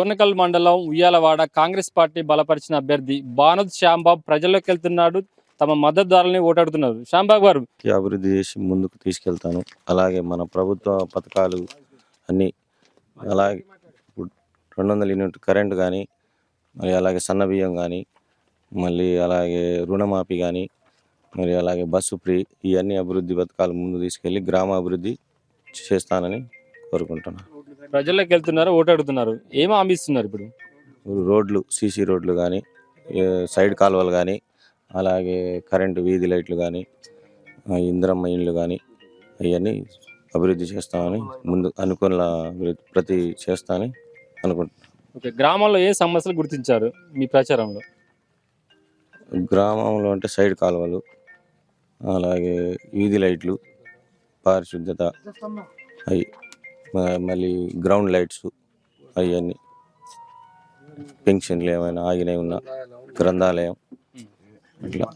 డోర్నకల్ మండలం ఉయ్యాలవాడ కాంగ్రెస్ పార్టీ బలపరిచిన అభ్యర్థి బానద్ శ్యాంబాబు ప్రజల్లోకి వెళ్తున్నాడు. తమ మద్దతుదారులని ఓటాడుతున్నారు. శ్యాంబాబు గారు. అభివృద్ధి చేసి ముందుకు తీసుకెళ్తాను. అలాగే మన ప్రభుత్వ పథకాలు అన్నీ అలాగే రెండు వందల యూనిట్ కరెంట్ కానీ మరి అలాగే సన్న బియ్యం కానీ మళ్ళీ అలాగే రుణమాఫీ కానీ మరి అలాగే బస్సు ఫ్రీ ఇవన్నీ అభివృద్ధి పథకాలు ముందు తీసుకెళ్ళి గ్రామ అభివృద్ధి చేస్తానని కోరుకుంటున్నాను. ప్రజల్లోకి వెళ్తున్నారు ఓటాడుతున్నారు. ఏం హామీ ఇస్తున్నారు ఇప్పుడు రోడ్లు సీసీ రోడ్లు కానీ సైడ్ కాలువలు కానీ అలాగే కరెంటు వీధి లైట్లు కానీ ఇంద్రమ్మ ఇండ్లు కానీ అవన్నీ అభివృద్ధి చేస్తామని ముందు అనుకున్న అభివృద్ధి ప్రతి చేస్తానని అనుకుంటున్నాను ఓకే గ్రామంలో ఏ సమస్యలు గుర్తించారు మీ ప్రచారంలో? గ్రామంలో అంటే సైడ్ కాలువలు అలాగే వీధి లైట్లు పారిశుద్ధ్యత అవి మళ్ళీ గ్రౌండ్ లైట్స్ అవన్నీ. పెన్షన్లు ఏమైనా ఆగినవి ఉన్నా గ్రంథాలయం ఇట్లా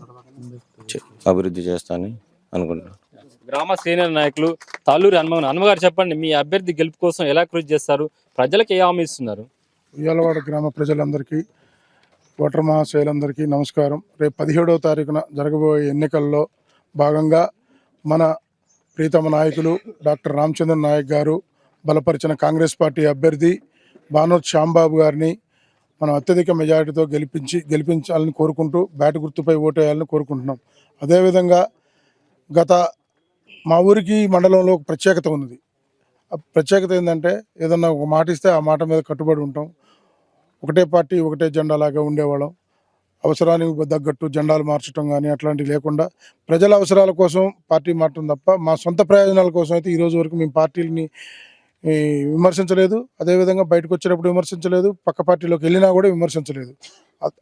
చే- అభివృద్ధి చేస్తానని అనుకుంటున్నాను గ్రామ సీనియర్ నాయకులు తాళ్ళూరి హనుమగన్ హనుమగారు చెప్పండి మీ అభ్యర్థి గెలుపు కోసం ఎలా కృషి చేస్తారు? ప్రజలకు ఏ హామీ ఇస్తున్నారు? ఉయ్యాలవాడ గ్రామ ప్రజలందరికీ ఓటర్ మహాశయులందరికీ నమస్కారం. రేపు పదిహేడవ తారీఖున జరగబోయే ఎన్నికల్లో భాగంగా మన ప్రీతమ నాయకులు డాక్టర్ రామచంద్ర నాయక్ గారు బలపరిచిన కాంగ్రెస్ పార్టీ అభ్యర్థి బానోత్ శ్యాంబాబు గారిని మనం అత్యధిక మెజారిటీతో గెలిపించి గెలిపించాలని కోరుకుంటూ బ్యాట్ గుర్తుపై ఓటేయాలని కోరుకుంటున్నాం. అదేవిధంగా గత మా ఊరికి మండలంలో ఒక ప్రత్యేకత ఉన్నది. ఆ ప్రత్యేకత ఏంటంటే ఏదన్నా ఒక మాట ఇస్తే ఆ మాట మీద కట్టుబడి ఉంటాం. ఒకటే పార్టీ ఒకటే జెండా లాగా ఉండేవాళ్ళం. అవసరానికి తగ్గట్టు జెండాలు మార్చడం కానీ అట్లాంటివి లేకుండా ప్రజల అవసరాల కోసం పార్టీ మారటం తప్ప మా సొంత ప్రయోజనాల కోసం అయితే ఈరోజు వరకు మేము పార్టీలని ఈ, విమర్శించలేదు. అదేవిధంగా బయటకు వచ్చేటప్పుడు విమర్శించలేదు. పక్క పార్టీలోకి వెళ్ళినా కూడా విమర్శించలేదు.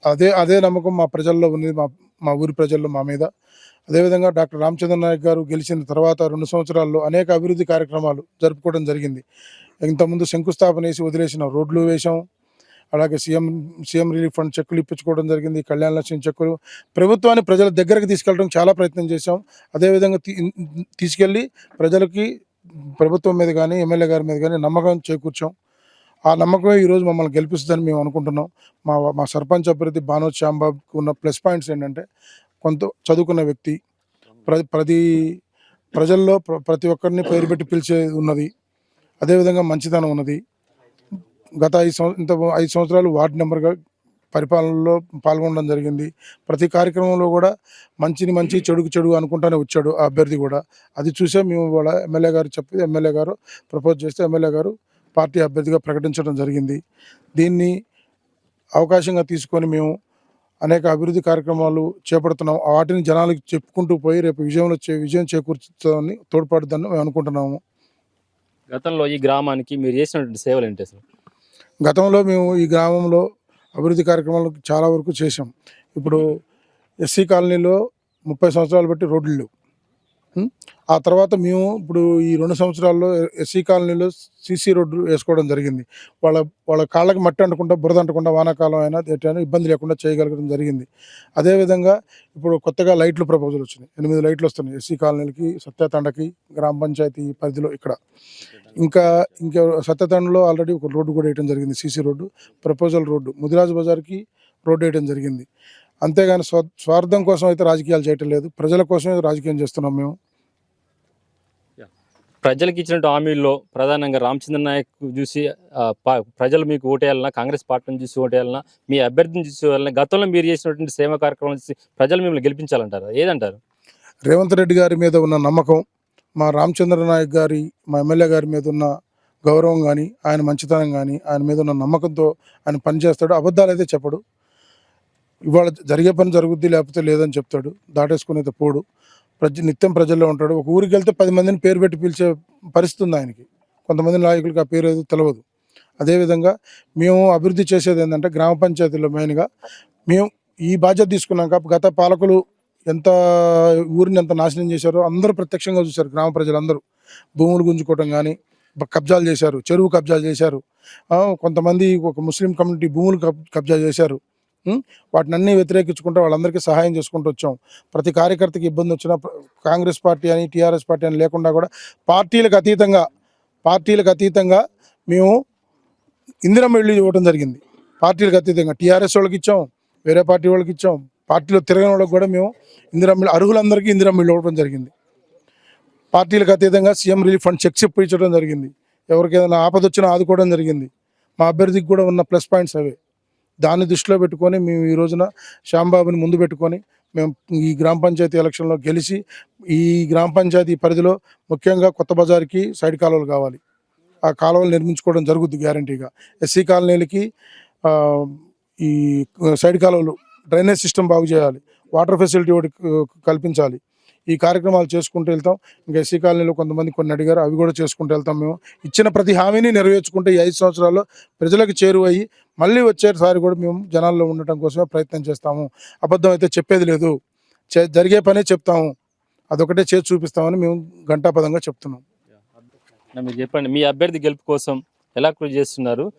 అదే అదే నమ్మకం మా ప్రజల్లో ఉంది మా మా ఊరి ప్రజల్లో మా మీద. అదేవిధంగా డాక్టర్ రామచంద్ర నాయక్ గారు గెలిచిన తర్వాత రెండు సంవత్సరాల్లో అనేక అభివృద్ధి కార్యక్రమాలు జరుపుకోవడం జరిగింది. ఇంతకుముందు శంకుస్థాపన వేసి వదిలేసిన రోడ్లు వేశాం. అలాగే సీఎం సీఎం రిలీఫ్ ఫండ్ చెక్కులు ఇప్పించుకోవడం జరిగింది. కళ్యాణ లక్ష్యం చెక్కులు ప్రభుత్వాన్ని ప్రజల దగ్గరకు తీసుకెళ్ళడం చాలా ప్రయత్నం చేశాం. అదేవిధంగా తీ తీసుకెళ్ళి ప్రజలకి ప్రభుత్వం మీద కానీ ఎమ్మెల్యే గారి మీద కానీ నమ్మకం చేకూర్చాం. ఆ నమ్మకమే ఈరోజు మమ్మల్ని గెలిపిస్తుందని మేము అనుకుంటున్నాం. మా మా సర్పంచ్ అభ్యర్థి బానోద్ శ్యాంబాబుకి ఉన్న ప్లస్ పాయింట్స్ ఏంటంటే కొంత చదువుకున్న వ్యక్తి ప్ర ప్రతి ప్రజల్లో ప్ర- ప్రతి ఒక్కరిని పేరు పెట్టి పిలిచే ఉన్నది. అదేవిధంగా మంచితనం ఉన్నది. గత ఐదు సంవ ఇంత ఐదు సంవత్సరాలు వార్డు నెంబర్గా పరిపాలనలో పాల్గొనడం జరిగింది. ప్రతి కార్యక్రమంలో కూడా మంచిని మంచి చెడుకు చెడు అనుకుంటానే వచ్చాడు ఆ అభ్యర్థి కూడా. అది చూసే మేము కూడా ఎమ్మెల్యే గారు చెప్పి ఎమ్మెల్యే గారు ప్రపోజ్ చేస్తే ఎమ్మెల్యే గారు పార్టీ అభ్యర్థిగా ప్రకటించడం జరిగింది. దీన్ని అవకాశంగా తీసుకొని మేము అనేక అభివృద్ధి కార్యక్రమాలు చేపడుతున్నాం. వాటిని జనాలకు చెప్పుకుంటూ పోయి రేపు విజయంలో చే విజయం చేకూర్చుతామని తోడ్పడుతుందని మేము అనుకుంటున్నాము. గతంలో ఈ గ్రామానికి మీరు చేసినటువంటి సేవలు ఏంటి అసలు? గతంలో మేము ఈ గ్రామంలో అభివృద్ధి కార్యక్రమాలు చాలా వరకు చేసాం ఇప్పుడు ఎస్సీ కాలనీలో ముప్పై సంవత్సరాలు బట్టి రోడ్లు ఆ తర్వాత మేము ఇప్పుడు ఈ రెండు సంవత్సరాల్లో ఎస్సీ కాలనీలో సీసీ రోడ్లు వేసుకోవడం జరిగింది. వాళ్ళ వాళ్ళ కాళ్ళకి మట్టి అంటకుండా బురద అంటకుండా వానాకాలం అయినా ఎట్లయినా ఇబ్బంది లేకుండా చేయగలగడం జరిగింది. అదేవిధంగా ఇప్పుడు కొత్తగా లైట్లు ప్రపోజల్ వచ్చినాయి. ఎనిమిది లైట్లు వస్తున్నాయి ఎస్సీ కాలనీలకి సత్యతండకి గ్రామ పంచాయతీ పరిధిలో ఇక్కడ. ఇంకా ఇంకా సత్యతండలో ఆల్రెడీ ఒక రోడ్డు కూడా వేయడం జరిగింది CC road proposal road Mudiraju బజార్కి రోడ్డు వేయడం జరిగింది. అంతేగాని స్వ స్వార్థం కోసం అయితే రాజకీయాలు చేయటం లేదు. ప్రజల కోసమే రాజకీయం చేస్తున్నాం మేము. ప్రజలకు ఇచ్చినట్టు హామీల్లో ప్రధానంగా రామచంద్ర నాయక్ చూసి ప్రజలు మీకు ఓటేయాలన్నా కాంగ్రెస్ పార్టీని చూసి ఓటేయాలన్నా మీ అభ్యర్థిని చూసి ఓటేయాలన్నా గతంలో మీరు చేసినటువంటి సేవా కార్యక్రమాలు చూసి ప్రజలు మిమ్మల్ని గెలిపించాలంటారు? ఏదంటారు? రేవంత్ రెడ్డి గారి మీద ఉన్న నమ్మకం మా రామచంద్ర నాయక్ గారి మా ఎమ్మెల్యే గారి మీద ఉన్న గౌరవం కానీ ఆయన మంచితనం కానీ ఆయన మీద ఉన్న నమ్మకంతో ఆయన పనిచేస్తాడు. అబద్ధాలు అయితే చెప్పడు. ఇవాళ జరిగే పని జరుగుద్ది లేకపోతే లేదని చెప్తాడు. దాటేసుకునేది పోడు. ప్రజ నిత్యం ప్రజల్లో ఉంటాడు. ఒక ఊరికి వెళ్తే పది మందిని పేరు పెట్టి పిలిచే పరిస్థితి ఉంది ఆయనకి. కొంతమంది నాయకులకి ఆ పేరు ఏదో తెలియదు అదేవిధంగా మేము అభివృద్ధి చేసేది ఏంటంటే గ్రామ పంచాయతీలో మెయిన్గా మేము ఈ బాధ్యత తీసుకున్నాక గత పాలకులు ఎంత ఊరిని ఎంత నాశనం చేశారో అందరూ ప్రత్యక్షంగా చూశారు. గ్రామ ప్రజలందరూ. భూములు గుంజుకోవటం కానీ కబ్జాలు చేశారు. చెరువు కబ్జాలు చేశారు. కొంతమంది ఒక ముస్లిం కమ్యూనిటీ భూములు కబ్- కబ్జా చేశారు. వాటిని అన్ని వ్యతిరేకించుకుంటూ వాళ్ళందరికీ సహాయం చేసుకుంటూ వచ్చాం. ప్రతి కార్యకర్తకి ఇబ్బంది వచ్చినా కాంగ్రెస్ పార్టీ అని టీఆర్ఎస్ పార్టీ అని లేకుండా కూడా పార్టీలకు అతీతంగా పార్టీలకు అతీతంగా మేము ఇందిరమ్మ ఇల్లు ఇవ్వడం జరిగింది. పార్టీలకు అతీతంగా టీఆర్ఎస్ వాళ్ళకి ఇచ్చాం వేరే పార్టీ వాళ్ళకి ఇచ్చాం. పార్టీలో తిరగని వాళ్ళకి కూడా మేము ఇందిరమ్మ అర్హులందరికీ ఇందిరమ్మ ఇల్లు ఇవ్వడం జరిగింది. పార్టీలకు అతీతంగా సీఎం రిలీఫ్ ఫండ్ చెక్స్ ఇప్పించడం జరిగింది. ఎవరికి ఏదైనా ఆపద వచ్చినా ఆదుకోవడం జరిగింది. మా అభ్యర్థికి కూడా ఉన్న ప్లస్ పాయింట్స్ అవే. దాన్ని దృష్టిలో పెట్టుకొని మేము ఈ రోజున శ్యాంబాబుని ముందు పెట్టుకొని మేము ఈ గ్రామ పంచాయతీ ఎలక్షన్లో గెలిచి ఈ గ్రామ పంచాయతీ పరిధిలో ముఖ్యంగా కొత్త బజార్కి సైడ్ కాలువలు కావాలి. ఆ కాలువలు నిర్మించుకోవడం జరుగుద్ది గ్యారంటీగా. ఎస్సీ కాలనీలకి ఈ సైడ్ కాలువలు డ్రైనేజ్ సిస్టమ్ బాగు చేయాలి. వాటర్ ఫెసిలిటీ ఒకటి కల్పించాలి. ఈ కార్యక్రమాలు చేసుకుంటూ వెళ్తాం. ఇంకా ఎస్సీ కాలనీలో కొంతమంది కొన్ని అడిగారు అవి కూడా చేసుకుంటూ వెళ్తాం మేము. ఇచ్చిన ప్రతి హామీని నెరవేర్చుకుంటే ఈ ఐదు సంవత్సరాల్లో ప్రజలకు చేరువయ్యి మళ్ళీ వచ్చేసారి కూడా మేము జనాల్లో ఉండటం కోసమే ప్రయత్నం చేస్తాము. అబద్ధం అయితే చెప్పేది లేదు. జరిగే పనే చెప్తాము. అదొకటే చేసి చూపిస్తామని మేము గంటాపదంగా చెప్తున్నాం. మీరు చెప్పండి. మీ అభ్యర్థి గెలుపు కోసం ఎలా కృషి చేస్తున్నారు?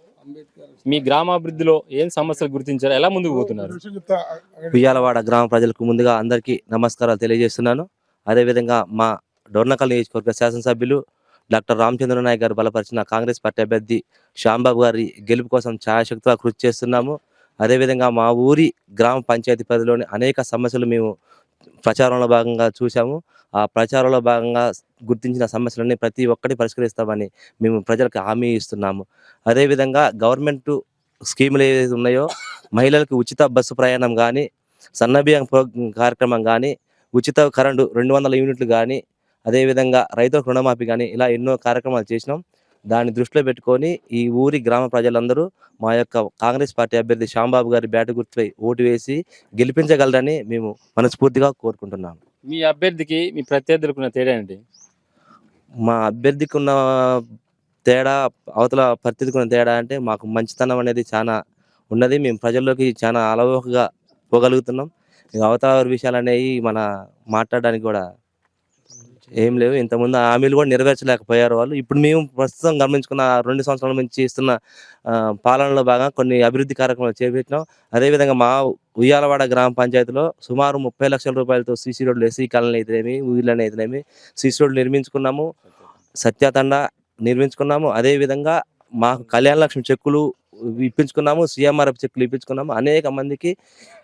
మీ గ్రామాభివృద్ధిలో ఏం సమస్యలు గుర్తించారు? ఎలా ముందుకు పోతున్నారు? ఉయ్యాలవాడ గ్రామ ప్రజలకు ముందుగా అందరికీ నమస్కారాలు తెలియజేస్తున్నాను. అదేవిధంగా మా డోర్నకల్ నియోజకవర్గ శాసనసభ్యులు డాక్టర్ రామచంద్ర నాయక్ గారు బలపరిచిన కాంగ్రెస్ పార్టీ అభ్యర్థి శ్యాంబాబు గారి గెలుపు కోసం ఛాయాశక్తిగా కృషి చేస్తున్నాము. అదేవిధంగా మా ఊరి గ్రామ పంచాయతీ పరిధిలోని అనేక సమస్యలు మేము ప్రచారంలో భాగంగా చూసాము ఆ ప్రచారంలో భాగంగా గుర్తించిన సమస్యలన్నీ ప్రతి ఒక్కటి పరిష్కరిస్తామని మేము ప్రజలకు హామీ ఇస్తున్నాము. అదేవిధంగా గవర్నమెంట్ స్కీములు ఏవైతే ఉన్నాయో మహిళలకు ఉచిత బస్సు ప్రయాణం కానీ సన్నబియ్యం కార్యక్రమం కానీ ఉచిత కరెంటు రెండు వందల యూనిట్లు కానీ అదేవిధంగా రైతులకు రుణమాఫీ కానీ ఇలా ఎన్నో కార్యక్రమాలు చేసినాం. దాన్ని దృష్టిలో పెట్టుకొని ఈ ఊరి గ్రామ ప్రజలందరూ మా యొక్క కాంగ్రెస్ పార్టీ అభ్యర్థి శ్యాంబాబు గారి బ్యాటు గుర్తుపై ఓటు వేసి గెలిపించగలరని మేము మనస్ఫూర్తిగా కోరుకుంటున్నాము. మీ అభ్యర్థికి మీ ప్రత్యర్థులకు ఉన్న తేడా ఏంటి? మా అభ్యర్థికి ఉన్న తేడా అవతల ప్రత్యర్థికి ఉన్న తేడా అంటే మాకు మంచితనం అనేది చాలా ఉన్నది. మేము ప్రజల్లోకి చాలా అలవోకగా పోగలుగుతున్నాం. అవతల విషయాలు అనేవి మన మాట్లాడడానికి కూడా ఏం లేవు. ఇంతకుముందు హామీలు కూడా నెరవేర్చలేకపోయారు వాళ్ళు. ఇప్పుడు మేము ప్రస్తుతం గమనించుకున్న రెండు సంవత్సరాల నుంచి ఇస్తున్న పాలనలో భాగంగా కొన్ని అభివృద్ధి కార్యక్రమాలు చేపట్టినాం. అదేవిధంగా మా ఉయ్యాలవాడ గ్రామ పంచాయతీలో సుమారు ముప్పై లక్షల రూపాయలతో సీసీ రోడ్లు ఎస్సీ కాలనీ అయితేనేమి ఊళ్ళని అయితేనేమి సీసీ రోడ్లు నిర్మించుకున్నాము. సత్యాతండ నిర్మించుకున్నాము. అదేవిధంగా మాకు కళ్యాణ లక్ష్మి చెక్కులు ఇప్పించుకున్నాము సీఎంఆర్ఎఫ్ చెక్కులు ఇప్పించుకున్నాము. అనేక మందికి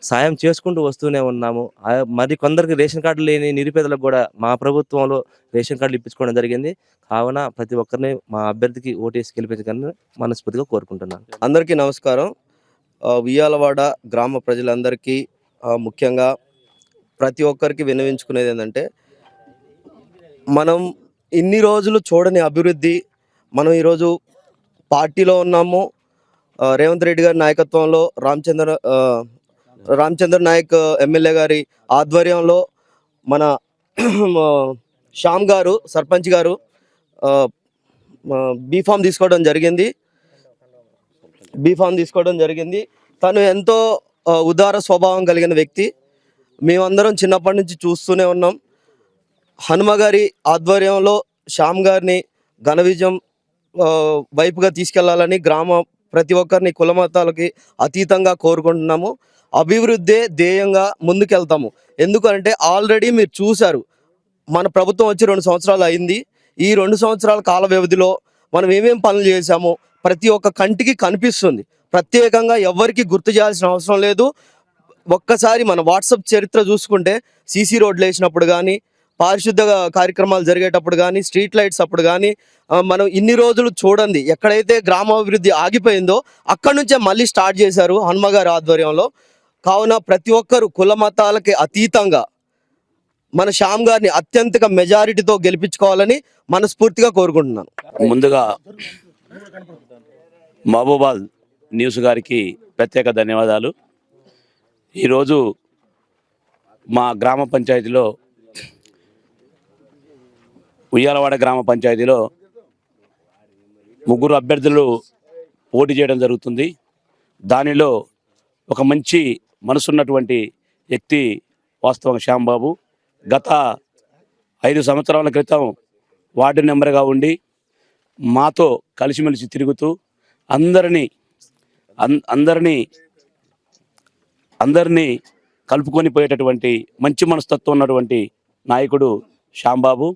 సాయం చేసుకుంటూ వస్తూనే ఉన్నాము. మరి కొందరికి రేషన్ కార్డు లేని నిరుపేదలకు కూడా మా ప్రభుత్వంలో రేషన్ కార్డులు ఇప్పించుకోవడం జరిగింది. కావున ప్రతి ఒక్కరిని మా అభ్యర్థికి ఓటేసి గెలిపించగలని మనస్ఫూర్తిగా కోరుకుంటున్నాను. అందరికీ నమస్కారం. ఉయ్యాలవాడ గ్రామ ప్రజలందరికీ ముఖ్యంగా ప్రతి ఒక్కరికి విన్నవించుకునేది ఏంటంటే మనం ఇన్ని రోజులు చూడని అభివృద్ధి మనం ఈరోజు పార్టీలో ఉన్నాము రేవంత్ రెడ్డి గారి నాయకత్వంలో రామచంద్ర రామచంద్ర నాయక్ ఎమ్మెల్యే గారి ఆధ్వర్యంలో మన శ్యామ్ గారు సర్పంచ్ గారు బీఫామ్ తీసుకోవడం జరిగింది. బీఫామ్ తీసుకోవడం జరిగింది. తను ఎంతో ఉదార స్వభావం కలిగిన వ్యక్తి. మేమందరం చిన్నప్పటి నుంచి చూస్తూనే ఉన్నాం. హనుమ గారి ఆధ్వర్యంలో శ్యామ్ గారిని ఘన విజయం వైపుగా తీసుకెళ్ళాలని గ్రామ ప్రతి ఒక్కరిని కులమతాలకి అతీతంగా కోరుకుంటున్నాము. అభివృద్ధే ధ్యేయంగా ముందుకెళ్తాము. ఎందుకంటే ఆల్రెడీ మీరు చూశారు మన ప్రభుత్వం వచ్చి రెండు సంవత్సరాలు అయింది. ఈ రెండు సంవత్సరాల కాల వ్యవధిలో మనం ఏమేం పనులు చేశామో ప్రతి ఒక్క కంటికి కనిపిస్తుంది. ప్రత్యేకంగా ఎవరికి గుర్తు చేయాల్సిన అవసరం లేదు. ఒక్కసారి మన వాట్సప్ చరిత్ర చూసుకుంటే సీసీ రోడ్లు వేసినప్పుడు కానీ పారిశుద్ధ కార్యక్రమాలు జరిగేటప్పుడు కానీ స్ట్రీట్ లైట్స్ అప్పుడు కానీ మనం ఇన్ని రోజులు చూడండి ఎక్కడైతే గ్రామాభివృద్ధి ఆగిపోయిందో అక్కడి నుంచే మళ్ళీ స్టార్ట్ చేశారు హనుమగారి ఆధ్వర్యంలో. కావున ప్రతి ఒక్కరు కుల మతాలకి అతీతంగా మన శ్యామ్ గారిని అత్యంత మెజారిటీతో గెలిపించుకోవాలని మనస్ఫూర్తిగా కోరుకుంటున్నాను. ముందుగా మహబూబాద్ న్యూస్ గారికి ప్రత్యేక ధన్యవాదాలు. ఈరోజు మా గ్రామ పంచాయతీలో ఉయ్యాలవాడ గ్రామ పంచాయతీలో ముగ్గురు అభ్యర్థులు పోటీ చేయడం జరుగుతుంది. దానిలో ఒక మంచి మనసున్నటువంటి వ్యక్తి వాస్తవంగా శ్యాంబాబు. గత ఐదు సంవత్సరాల క్రితం వార్డు నెంబర్గా ఉండి మాతో కలిసిమెలిసి తిరుగుతూ అందరినీ అందరినీ అందరినీ కలుపుకొని పోయేటటువంటి మంచి మనస్తత్వం ఉన్నటువంటి నాయకుడు శ్యాంబాబు.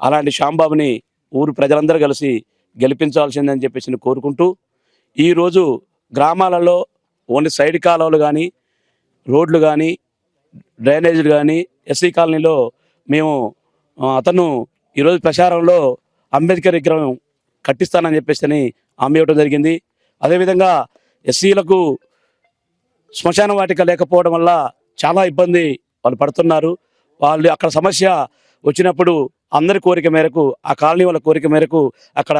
అలాంటి శ్యాంబాబుని ఊరు ప్రజలందరూ కలిసి గెలిపించాల్సిందని చెప్పేసి కోరుకుంటూ ఈరోజు గ్రామాలలో ఓన్లీ సైడ్ కాలువలు కానీ రోడ్లు కానీ డ్రైనేజీలు కానీ ఎస్సీ కాలనీలో మేము అతను ఈరోజు ప్రచారంలో అంబేద్కర్ విగ్రహం కట్టిస్తానని చెప్పేసి అని హామీ ఇవ్వడం జరిగింది. అదేవిధంగా ఎస్సీలకు శ్మశాన వాటిక లేకపోవడం వల్ల చాలా ఇబ్బంది వాళ్ళు పడుతున్నారు. వాళ్ళు అక్కడ సమస్య వచ్చినప్పుడు అందరి కోరిక మేరకు ఆ కాలనీ వాళ్ళ కోరిక మేరకు అక్కడ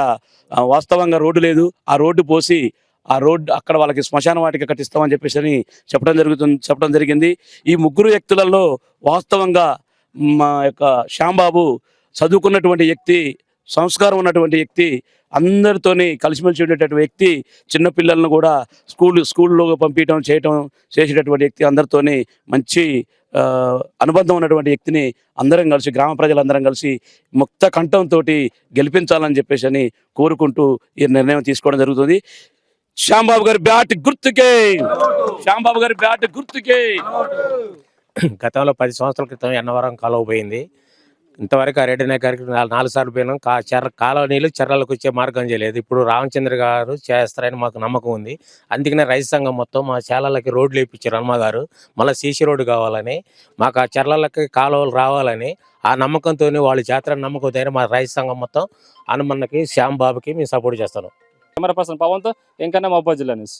వాస్తవంగా రోడ్డు లేదు. ఆ రోడ్డు పోసి ఆ రోడ్డు అక్కడ వాళ్ళకి శ్మశాన వాటిక కట్టిస్తామని చెప్పేసి అని చెప్పడం జరుగుతుంది చెప్పడం జరిగింది. ఈ ముగ్గురు వ్యక్తులలో వాస్తవంగా మా యొక్క శ్యాంబాబు చదువుకున్నటువంటి వ్యక్తి సంస్కారం ఉన్నటువంటి వ్యక్తి అందరితోని కలిసిమెలిసి ఉండేటటువంటి వ్యక్తి చిన్నపిల్లలను కూడా స్కూల్ స్కూల్లో పంపించడం చేయటం చేసేటటువంటి వ్యక్తి అందరితోని మంచి అనుబంధం ఉన్నటువంటి వ్యక్తిని అందరం కలిసి గ్రామ ప్రజలందరం కలిసి ముక్త కంఠంతో గెలిపించాలని చెప్పేసి అని కోరుకుంటూ ఈ నిర్ణయం తీసుకోవడం జరుగుతుంది. శ్యాంబాబు గారి బ్యాట్ గుర్తుకే! శ్యాంబాబు గారి బ్యాట్ గుర్తుకే! గతంలో పది సంవత్సరాల క్రితం ఎన్నవరం కాలువ పోయింది. ఇంతవరకు ఆ రెడ్డి నాయక్ గారికి నాలుగు సార్లు పోయినాం. కా చెర్ర కాలనీలు నీళ్ళు చెర్రలకు వచ్చే మార్గం చేయలేదు. ఇప్పుడు రామచంద్ర గారు చేస్తారని మాకు నమ్మకం ఉంది. అందుకనే రైతు సంఘం మొత్తం మా చేలలకి రోడ్లు వేయించారు హనుమ గారు. మళ్ళీ సీసీ రోడ్డు కావాలని మాకు ఆ చెర్లలకి కాలువలు రావాలని ఆ నమ్మకంతో వాళ్ళు జాతర నమ్మకంతో మా రైతు సంఘం మొత్తం హనుమన్నకి శ్యామ్ బాబుకి మేము సపోర్ట్ చేస్తాను కెమెరా పర్సన్ పవన్తో ఇంకన్నా మహబూబ్ జిల్లా న్యూస్.